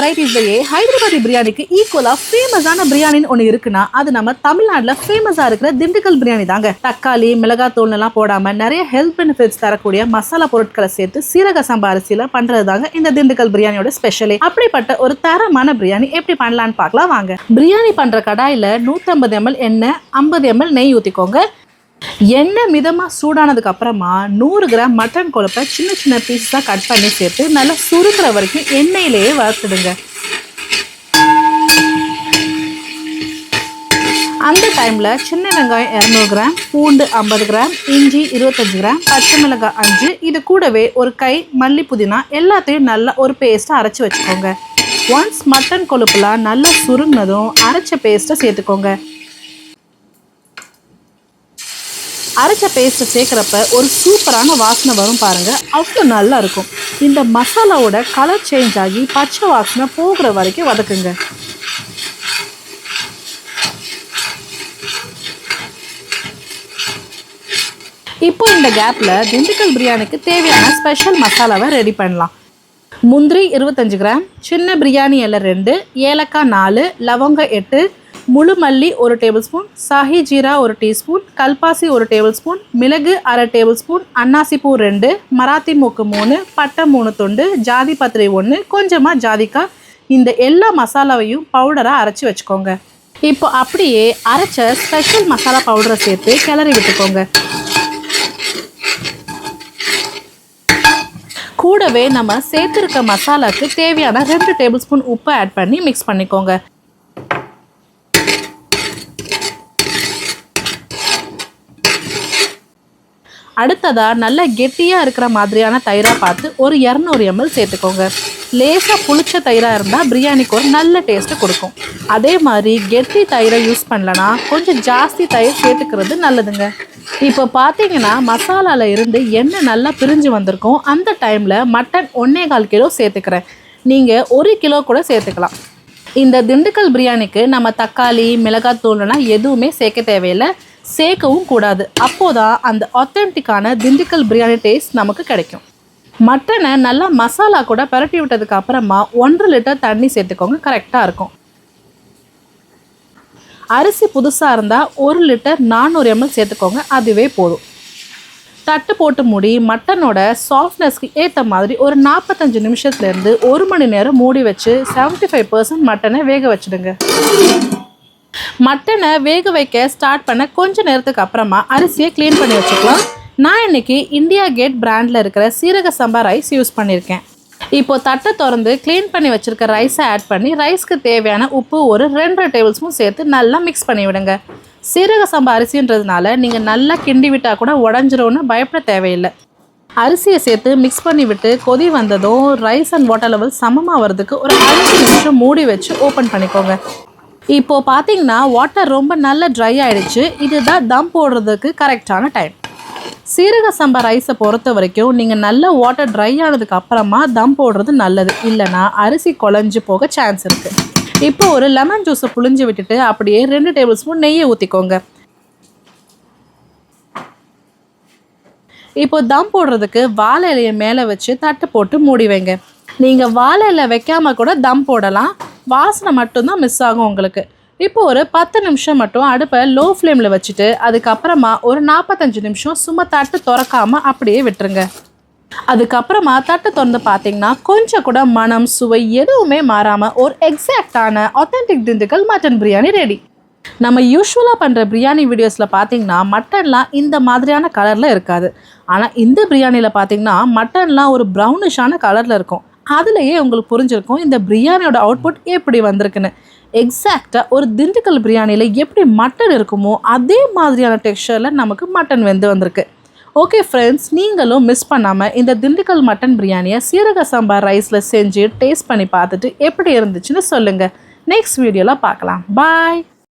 வெரைட்டிஸ்லயே ஹைதராபாதி பிரியாணிக்கு ஈக்குவலா ஃபேமஸான பிரியாணின்னு ஒன்று இருக்குன்னா அது நம்ம தமிழ்நாட்டில் ஃபேமஸா இருக்கிற திண்டுக்கல் பிரியாணி தாங்க. தக்காளி மிளகாத்தூள் எல்லாம் போடாம நிறைய ஹெல்த் பெனிஃபிட்ஸ் தரக்கூடிய மசாலா பொருட்களை சேர்த்து சீரக சம்பா அரிசியில பண்றது தாங்க இந்த திண்டுக்கல் பிரியாணியோட ஸ்பெஷலே அப்படிப்பட்ட ஒரு தரமான பிரியாணி எப்படி பண்ணலான்னு பார்க்கலாம் வாங்க. பிரியாணி பண்ற கடாயில நூற்றம்பது எம்எல் எண்ணெய் ஐம்பது எம்எல் நெய் ஊத்திக்கோங்க. எண்ணெய் மிதமாக சூடானதுக்கு அப்புறமா நூறு கிராம் மட்டன் கொழுப்பை சின்ன சின்ன பீஸாக கட் பண்ணி சேர்த்து நல்லா சுருங்குற வரைக்கும் எண்ணெயிலேயே வறுத்துடுங்க. அந்த டைமில் சின்ன வெங்காயம் இரநூறு கிராம் பூண்டு ஐம்பது கிராம் இஞ்சி இருபத்தஞ்சு கிராம் பச்சை மிளகாய் அஞ்சு இது கூடவே ஒரு கை மல்லி புதினா எல்லாத்தையும் நல்லா ஒரு பேஸ்ட்டாக அரைச்சி வச்சுக்கோங்க. ஒன்ஸ் மட்டன் கொழுப்புலாம் நல்லா சுருங்கினதும் அரைச்ச பேஸ்ட்டை சேர்த்துக்கோங்க. அரைச்ச பேஸ்ட்டை சேர்க்குறப்ப ஒரு சூப்பரான வாசனை வரும் பாருங்கள் அவ்வளோ நல்லா இருக்கும். இந்த மசாலாவோட கலர் சேஞ்ச் ஆகி பச்சை வாசனை போகிற வரைக்கும் வதக்குங்க. இப்போ இந்த கேப்பில் திண்டுக்கல் பிரியாணிக்கு தேவையான ஸ்பெஷல் மசாலாவை ரெடி பண்ணலாம். முந்திரி இருபத்தஞ்சு கிராம் சின்ன பிரியாணி இலை ரெண்டு ஏலக்காய் நாலு லவங்க எட்டு முழு மல்லி ஒரு டேபிள் ஸ்பூன் சாஹி ஜீரா ஒரு டீஸ்பூன் கல்பாசி ஒரு டேபிள் ஸ்பூன் மிளகு அரை டேபிள் ஸ்பூன் அன்னாசிப்பூ ரெண்டு மராத்தி மூக்கு மூணு பட்டை மூணு துண்டு ஜாதி பத்திரி ஒன்று கொஞ்சமாக ஜாதிக்காய் இந்த எல்லா மசாலாவையும் பவுடராக அரைச்சி வச்சுக்கோங்க. இப்போ அப்படியே அரைச்ச ஸ்பெஷல் மசாலா பவுடரை சேர்த்து கிளறி விட்டுக்கோங்க. கூடவே நம்ம சேர்த்துருக்க மசாலாக்கு தேவையான ரெண்டு டேபிள் ஸ்பூன் உப்பு ஆட் பண்ணி மிக்ஸ் பண்ணிக்கோங்க. அடுத்ததாக நல்ல கெட்டியாக இருக்கிற மாதிரியான தயிராக பார்த்து ஒரு இரநூறு எம்எல் சேர்த்துக்கோங்க. லேசாக புளிச்ச தயிராக இருந்தால் பிரியாணிக்கு ஒரு நல்ல டேஸ்ட்டு கொடுக்கும். அதே மாதிரி கெட்டி தயிரை யூஸ் பண்ணலன்னா கொஞ்சம் ஜாஸ்தி தயிர் சேர்த்துக்கிறது நல்லதுங்க. இப்போ பார்த்தீங்கன்னா மசாலாவில் இருந்து எண்ணெய் நல்லா பிரிஞ்சு வந்திருக்கும். அந்த டைமில் மட்டன் ஒன்றே கால் கிலோ சேர்த்துக்கிறேன். நீங்கள் ஒரு கிலோ கூட சேர்த்துக்கலாம். இந்த திண்டுக்கல் பிரியாணிக்கு நம்ம தக்காளி மிளகாத்தூள்லாம் எதுவுமே சேர்க்க தேவையில்லை. சேர்க்கவும் கூடாது. அப்போதான் அந்த ஆத்தென்டிக்கான திண்டுக்கல் பிரியாணி டேஸ்ட் நமக்கு கிடைக்கும். மட்டனை நல்லா மசாலா கூட பரட்டி விட்டதுக்கு அப்புறமா ஒன்றரை லிட்டர் தண்ணி சேர்த்துக்கோங்க. கரெக்டாக இருக்கும். அரிசி புதுசாக இருந்தால் ஒரு லிட்டர் நானூறு எம்எல் சேர்த்துக்கோங்க. அதுவே போதும். தட்டு போட்டு மூடி மட்டனோட சாஃப்ட்னஸ்க்கு ஏற்ற மாதிரி ஒரு நாற்பத்தஞ்சு நிமிஷத்துலேருந்து ஒரு மணி நேரம் மூடி வச்சு செவன்ட்டி ஃபைவ் பர்சன்ட் மட்டனை வேக வச்சுடுங்க. மட்டனை வேக வைக்க ஸ்டார்ட் பண்ண கொஞ்ச நேரத்துக்கு அப்புறமா அரிசியை க்ளீன் பண்ணி வச்சுக்கலாம். நான் இன்னைக்கு இந்தியா கேட் பிராண்டில் இருக்கிற சீரக சம்பா ரைஸ் யூஸ் பண்ணியிருக்கேன். இப்போது தட்டை திறந்து க்ளீன் பண்ணி வச்சுருக்க ரைஸை ஆட் பண்ணி ரைஸ்க்கு தேவையான உப்பு ஒரு ரெண்டு டேபிள் ஸ்பூன் சேர்த்து நல்லா மிக்ஸ் பண்ணி விடுங்க. சீரக சம்பா அரிசின்றதுனால நீங்கள் நல்லா கிண்டி விட்டால் கூட உடஞ்சிரும்னு பயப்பட தேவையில்லை. அரிசியை சேர்த்து மிக்ஸ் பண்ணி விட்டு கொதி வந்ததும் ரைஸ் அண்ட் வாட்டர் லெவல் சமமாக வரதுக்கு ஒரு அஞ்சு நிமிஷம் மூடி வச்சு ஓப்பன் பண்ணிக்கோங்க. இப்போ பார்த்தீங்கன்னா வாட்டர் ரொம்ப நல்ல ட்ரை ஆகிடுச்சு இதுதான் தம் போடுறதுக்கு கரெக்டான டைம் சீரக சம்பா ரைஸை பொறுத்த வரைக்கும் நீங்கள் நல்ல வாட்டர் ட்ரை ஆனதுக்கு அப்புறமா தம் போடுறது நல்லது. இல்லைனா அரிசி குழஞ்சு போக சான்ஸ் இருக்குது இப்போ ஒரு லெமன் ஜூஸை புழிஞ்சு விட்டுட்டு அப்படியே ரெண்டு டேபிள் ஸ்பூன் நெய்யை ஊற்றிக்கோங்க இப்போ தம் போடுறதுக்கு வாழை இலையை மேலே வச்சு தட்டு போட்டு மூடி வைங்க. நீங்கள் வாழை இலை வைக்காமல் கூட தம் போடலாம். வாசனை மட்டும்தான் மிஸ் ஆகும் உங்களுக்கு. இப்போ ஒரு பத்து நிமிஷம் மட்டும் அடுப்பை லோ ஃப்ளேமில் வச்சுட்டு அதுக்கப்புறமா ஒரு நாற்பத்தஞ்சு நிமிஷம் சும்மா தட்டு திறக்காமல் அப்படியே விட்டுருங்க. அதுக்கப்புறமா தட்டு திறந்து பார்த்தீங்கன்னா கொஞ்சம் கூட மனம் சுவை எதுவுமே மாறாமல் ஒரு எக்ஸாக்டான authentic Dindigul mutton biryani ready நம்ம யூஸ்வலாக பண்ணுற பிரியாணி வீடியோஸில் பார்த்தீங்கன்னா மட்டன்லாம் இந்த மாதிரியான கலரில் இருக்காது. ஆனால் இந்த பிரியாணியில் பார்த்தீங்கன்னா மட்டன்லாம் ஒரு ப்ரௌனிஷான கலரில் இருக்கும். அதுலேயே உங்களுக்கு புரிஞ்சிருக்கும் இந்த பிரியாணியோட அவுட்புட் எப்படி வந்திருக்குன்னு. எக்ஸாக்டாக ஒரு திண்டுக்கல் பிரியாணியில் எப்படி மட்டன் இருக்குமோ அதே மாதிரியான டெக்ஸ்சரில் நமக்கு மட்டன் வெந்து வந்திருக்கு. ஓகே ஃப்ரெண்ட்ஸ் நீங்களும் மிஸ் பண்ணாமல் இந்த திண்டுக்கல் மட்டன் பிரியாணியை சீரக சாம்பார் ரைஸில் செஞ்சு டேஸ்ட் பண்ணி பார்த்துட்டு எப்படி இருந்துச்சுன்னு சொல்லுங்கள் நெக்ஸ்ட் வீடியோவில் பார்க்கலாம். பாய்